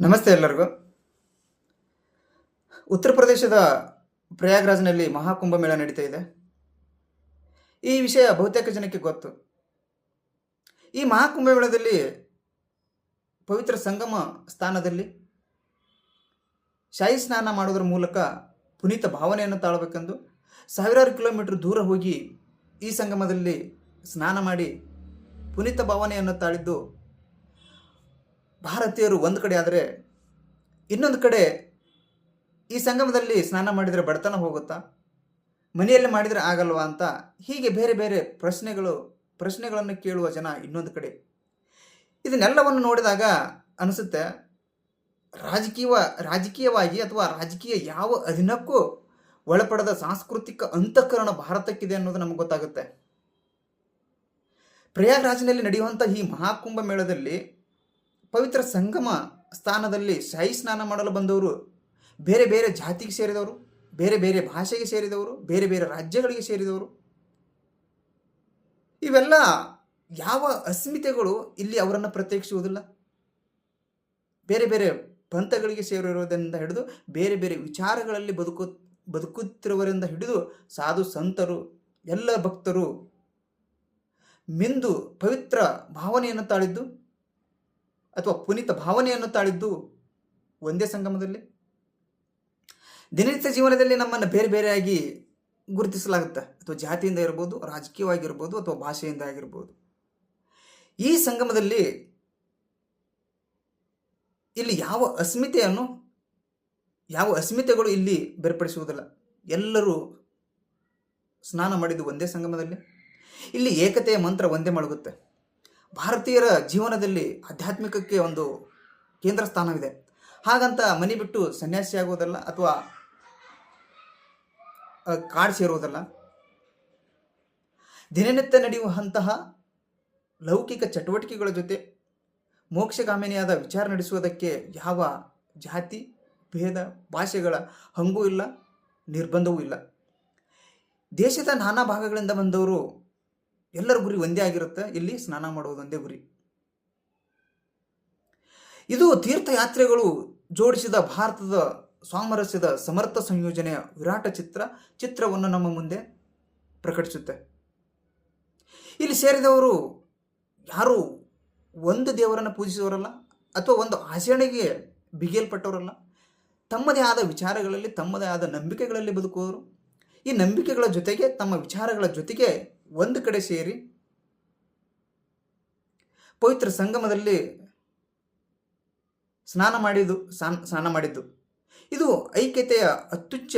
ನಮಸ್ತೆ ಎಲ್ಲರಿಗೂ. ಉತ್ತರ ಪ್ರದೇಶದ ಪ್ರಯಾಗ್ರಾಜ್ನಲ್ಲಿ ಮಹಾಕುಂಭಮೇಳ ನಡೀತಾ ಇದೆ. ಈ ವಿಷಯ ಬಹುತೇಕ ಜನಕ್ಕೆ ಗೊತ್ತು. ಈ ಮಹಾಕುಂಭಮೇಳದಲ್ಲಿ ಪವಿತ್ರ ಸಂಗಮ ಸ್ಥಾನದಲ್ಲಿ ಶಾಹಿ ಸ್ನಾನ ಮಾಡೋದ್ರ ಮೂಲಕ ಪುನೀತ ಭಾವನೆಯನ್ನು ತಾಳಬೇಕೆಂದು ಸಾವಿರಾರು ಕಿಲೋಮೀಟರ್ ದೂರ ಹೋಗಿ ಈ ಸಂಗಮದಲ್ಲಿ ಸ್ನಾನ ಮಾಡಿ ಪುನೀತ ಭಾವನೆಯನ್ನು ತಾಳಿದ್ದು ಭಾರತೀಯರು ಒಂದು ಕಡೆ ಆದರೆ ಇನ್ನೊಂದು ಕಡೆ ಈ ಸಂಗಮದಲ್ಲಿ ಸ್ನಾನ ಮಾಡಿದರೆ ಬಡತನ ಹೋಗುತ್ತಾ? ಮನೆಯಲ್ಲಿ ಮಾಡಿದರೆ ಆಗಲ್ವಾ ಅಂತ ಹೀಗೆ ಬೇರೆ ಬೇರೆ ಪ್ರಶ್ನೆಗಳು, ಪ್ರಶ್ನೆಗಳನ್ನು ಕೇಳುವ ಜನ ಇನ್ನೊಂದು ಕಡೆ. ಇದನ್ನೆಲ್ಲವನ್ನು ನೋಡಿದಾಗ ಅನಿಸುತ್ತೆ ರಾಜಕೀಯ ರಾಜಕೀಯವಾಗಿ ಅಥವಾ ರಾಜಕೀಯ ಯಾವ ಅಧೀನಕ್ಕೂ ಒಳಪಡದ ಸಾಂಸ್ಕೃತಿಕ ಅಂತಃಕರಣ ಭಾರತಕ್ಕಿದೆ ಅನ್ನೋದು ನಮಗೆ ಗೊತ್ತಾಗುತ್ತೆ. ಪ್ರಯಾಗ್ರಾಜ್ನಲ್ಲಿ ನಡೆಯುವಂಥ ಈ ಮಹಾಕುಂಭ ಮೇಳದಲ್ಲಿ ಪವಿತ್ರ ಸಂಗಮ ಸ್ಥಾನದಲ್ಲಿ ಶಾಹಿ ಸ್ನಾನ ಮಾಡಲು ಬಂದವರು, ಬೇರೆ ಬೇರೆ ಜಾತಿಗೆ ಸೇರಿದವರು, ಬೇರೆ ಬೇರೆ ಭಾಷೆಗೆ ಸೇರಿದವರು, ಬೇರೆ ಬೇರೆ ರಾಜ್ಯಗಳಿಗೆ ಸೇರಿದವರು. ಇವೆಲ್ಲ ಯಾವ ಅಸ್ಮಿತೆಗಳು ಇಲ್ಲಿ ಅವರನ್ನು ಪ್ರತ್ಯೇಕಿಸುವುದಿಲ್ಲ. ಬೇರೆ ಬೇರೆ ಪಂಥಗಳಿಗೆ ಸೇರಿರುವುದರಿಂದ ಹಿಡಿದು ಬೇರೆ ಬೇರೆ ವಿಚಾರಗಳಲ್ಲಿ ಬದುಕು, ಬದುಕುತ್ತಿರುವರಿಂದ ಹಿಡಿದು ಸಾಧು ಸಂತರು, ಎಲ್ಲ ಭಕ್ತರು ಮಿಂದು ಪವಿತ್ರ ಭಾವನೆಯನ್ನು ತಾಳಿದ್ದು. ಅಥವಾ ಪುನೀತ ಭಾವನೆಯನ್ನು ತಾಳಿದ್ದು ಒಂದೇ ಸಂಗಮದಲ್ಲಿ? ದಿನನಿತ್ಯ ಜೀವನದಲ್ಲಿ ನಮ್ಮನ್ನು ಬೇರೆ ಬೇರೆಯಾಗಿ ಗುರುತಿಸಲಾಗುತ್ತೆ. ಅಥವಾ ಜಾತಿಯಿಂದ ಇರ್ಬೋದು, ರಾಜಕೀಯವಾಗಿರ್ಬೋದು, ಅಥವಾ ಭಾಷೆಯಿಂದ ಆಗಿರ್ಬೋದು. ಈ ಸಂಗಮದಲ್ಲಿ ಇಲ್ಲಿ ಯಾವ ಅಸ್ಮಿತೆಯನ್ನು, ಯಾವ ಅಸ್ಮಿತೆಗಳು ಇಲ್ಲಿ ಬೇರ್ಪಡಿಸುವುದಿಲ್ಲ. ಎಲ್ಲರೂ ಸ್ನಾನ ಮಾಡಿದ್ದು ಒಂದೇ ಸಂಗಮದಲ್ಲಿ. ಇಲ್ಲಿ ಏಕತೆಯ ಮಂತ್ರ ಒಂದೇ ಮಳಗುತ್ತೆ ಭಾರತೀಯರ ಜೀವನದಲ್ಲಿ ಆಧ್ಯಾತ್ಮಿಕಕ್ಕೆ ಒಂದು ಕೇಂದ್ರ ಸ್ಥಾನವಿದೆ. ಹಾಗಂತ ಮನೆ ಬಿಟ್ಟು ಸನ್ಯಾಸಿ ಆಗೋದಲ್ಲ ಅಥವಾ ಕಾಡು ಸೇರುವುದಲ್ಲ? ದಿನನಿತ್ಯ ನಡೆಯುವಂತಹ ಲೌಕಿಕ ಚಟುವಟಿಕೆಗಳ ಜೊತೆ ಮೋಕ್ಷಗಾಮಿನಿಯಾದ ವಿಚಾರ ನಡೆಸುವುದಕ್ಕೆ ಯಾವ ಜಾತಿ, ಭೇದ, ಭಾಷೆಗಳ ಹಂಗೂ ಇಲ್ಲ, ನಿರ್ಬಂಧವೂ ಇಲ್ಲ. ದೇಶದ ನಾನಾ ಭಾಗಗಳಿಂದ ಬಂದವರು ಎಲ್ಲರ ಗುರಿ ಒಂದೇ ಆಗಿರುತ್ತೆ. ಇಲ್ಲಿ ಸ್ನಾನ ಮಾಡುವುದು ಒಂದೇ ಗುರಿ. ಇದು ತೀರ್ಥಯಾತ್ರೆಗಳು ಜೋಡಿಸಿದ ಭಾರತದ ಸ್ವಾಮರಸ್ಯದ ಸಮರ್ಥ ಸಂಯೋಜನೆಯ ವಿರಾಟ ಚಿತ್ರ, ಚಿತ್ರವನ್ನು ನಮ್ಮ ಮುಂದೆ ಪ್ರಕಟಿಸುತ್ತೆ. ಇಲ್ಲಿ ಸೇರಿದವರು ಯಾರು ಒಂದು ದೇವರನ್ನು ಪೂಜಿಸುವವರಲ್ಲ ಅಥವಾ ಒಂದು ಆಚರಣೆಗೆ ಬಿಗಿಯಲ್ಪಟ್ಟವರಲ್ಲ. ತಮ್ಮದೇ ಆದ ವಿಚಾರಗಳಲ್ಲಿ, ತಮ್ಮದೇ ಆದ ನಂಬಿಕೆಗಳಲ್ಲಿ ಬದುಕುವವರು. ಈ ನಂಬಿಕೆಗಳ ಜೊತೆಗೆ, ತಮ್ಮ ವಿಚಾರಗಳ ಜೊತೆಗೆ ಒಂದು ಕಡೆ ಸೇರಿ ಪವಿತ್ರ ಸಂಗಮದಲ್ಲಿ ಸ್ನಾನ ಮಾಡಿದ್ದು ಸ್ನಾನ ಮಾಡಿದ್ದು. ಇದು ಐಕ್ಯತೆಯ ಅತ್ಯುಚ್ಚ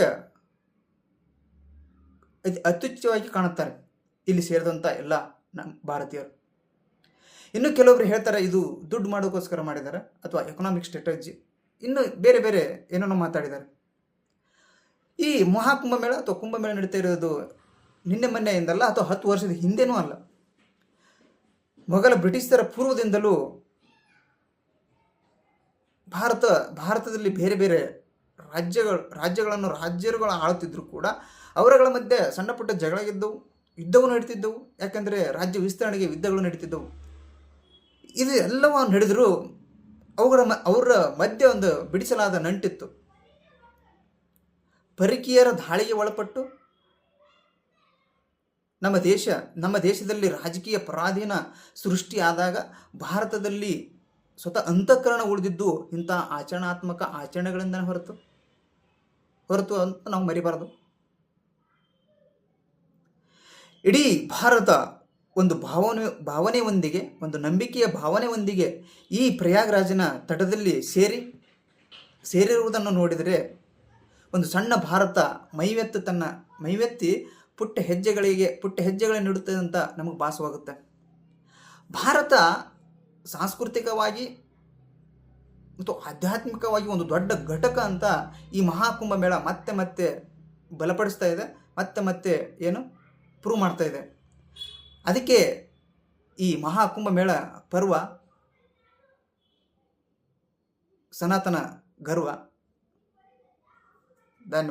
ಅತಿ- ಅತ್ಯುಚ್ಚವಾಗಿ ಕಾಣುತ್ತಾರೆ. ಇಲ್ಲಿ ಸೇರಿದಂಥ ಎಲ್ಲ ನಮ್ಮ ಭಾರತೀಯರು. ಇನ್ನು ಕೆಲವೊಬ್ರು ಹೇಳ್ತಾರೆ, ಇದು ದುಡ್ಡು ಮಾಡೋಕ್ಕೋಸ್ಕರ ಮಾಡಿದ್ದಾರೆ, ಅಥವಾ ಎಕನಾಮಿಕ್ ಸ್ಟ್ರಾಟಜಿ ಇನ್ನು ಬೇರೆ ಬೇರೆ ಏನೇನೋ ಮಾತಾಡಿದ್ದಾರೆ. ಈ ಮಹಾಕುಂಭ ಮೇಳ ಅಥವಾ ಕುಂಭಮೇಳ ನಡೀತಾ ಇರೋದು ನಿನ್ನೆ ಮೊನ್ನೆ ಎಂದಲ್ಲ ಅಥವಾ ಹತ್ತು ವರ್ಷದ ಹಿಂದೆನೂ ಅಲ್ಲ. ಮೊಘಲ ಬ್ರಿಟಿಷರ ಪೂರ್ವದಿಂದಲೂ ಭಾರತ, ಭಾರತದಲ್ಲಿ ಬೇರೆ ಬೇರೆ ರಾಜ್ಯಗಳು, ರಾಜ್ಯಗಳನ್ನು ರಾಜ್ಯರುಗಳು ಆಳುತ್ತಿದ್ದರೂ ಕೂಡ ಅವರಗಳ ಮಧ್ಯೆ ಸಣ್ಣ ಪುಟ್ಟ ಜಗಳ ಗೆದ್ದವು ಯುದ್ಧವು ನಡೀತಿದ್ದವು, ಯಾಕಂದರೆ ರಾಜ್ಯ ವಿಸ್ತರಣೆಗೆ ಯುದ್ಧಗಳು ನಡೀತಿದ್ದವು. ಇದು ಎಲ್ಲವೂ ನಡೆದರೂ ಅವುಗಳ ಮ, ಅವರ ಮಧ್ಯೆ ಒಂದು ಬಿಡಿಸಲಾದ ನಂಟಿತ್ತು. ಪರಿಕೀಯರ ದಾಳಿಗೆ ಒಳಪಟ್ಟು ನಮ್ಮ ದೇಶ, ನಮ್ಮ ದೇಶದಲ್ಲಿ ರಾಜಕೀಯ ಪರಾಧೀನ ಸೃಷ್ಟಿಯಾದಾಗ ಭಾರತದಲ್ಲಿ ಸ್ವತಃ ಅಂತಃಕರಣ ಉಳಿದಿದ್ದು ಇಂಥ ಆಚರಣಾತ್ಮಕ ಆಚರಣೆಗಳಿಂದ ಹೊರತು ಹೊರತು ಅಂತ ನಾವು ಮರಿಬಾರದು. ಇಡೀ ಭಾರತ ಒಂದು ಭಾವನೆ, ಭಾವನೆಯೊಂದಿಗೆ, ಒಂದು ನಂಬಿಕೆಯ ಭಾವನೆಯೊಂದಿಗೆ ಈ ಪ್ರಯಾಗ್ರಾಜನ ತಟದಲ್ಲಿ ಸೇರಿ, ಸೇರಿರುವುದನ್ನು ನೋಡಿದರೆ ಒಂದು ಸಣ್ಣ ಭಾರತ ಮೈವೆತ್ತು ತನ್ನ, ಮೈವೆತ್ತಿ ಪುಟ್ಟ ಹೆಜ್ಜೆಗಳಿಗೆ, ಪುಟ್ಟ ಹೆಜ್ಜೆಗಳನ್ನು ನೀಡುತ್ತದೆ ಅಂತ ನಮಗೆ ಭಾಸವಾಗುತ್ತೆ. ಭಾರತ ಸಾಂಸ್ಕೃತಿಕವಾಗಿ ಮತ್ತು ಆಧ್ಯಾತ್ಮಿಕವಾಗಿ ಒಂದು ದೊಡ್ಡ ಘಟಕ ಅಂತ ಈ ಮಹಾಕುಂಭ ಮೇಳ ಮತ್ತೆ ಮತ್ತೆ ಬಲಪಡಿಸ್ತಾ ಇದೆ, ಮತ್ತೆ ಮತ್ತೆ ಏನು ಪ್ರೂವ್ ಮಾಡ್ತಾ ಇದೆ. ಅದಕ್ಕೆ ಈ ಮಹಾಕುಂಭ ಮೇಳ ಪರ್ವ ಸನಾತನ ಗರ್ವ. ಧನ್ಯವಾದ.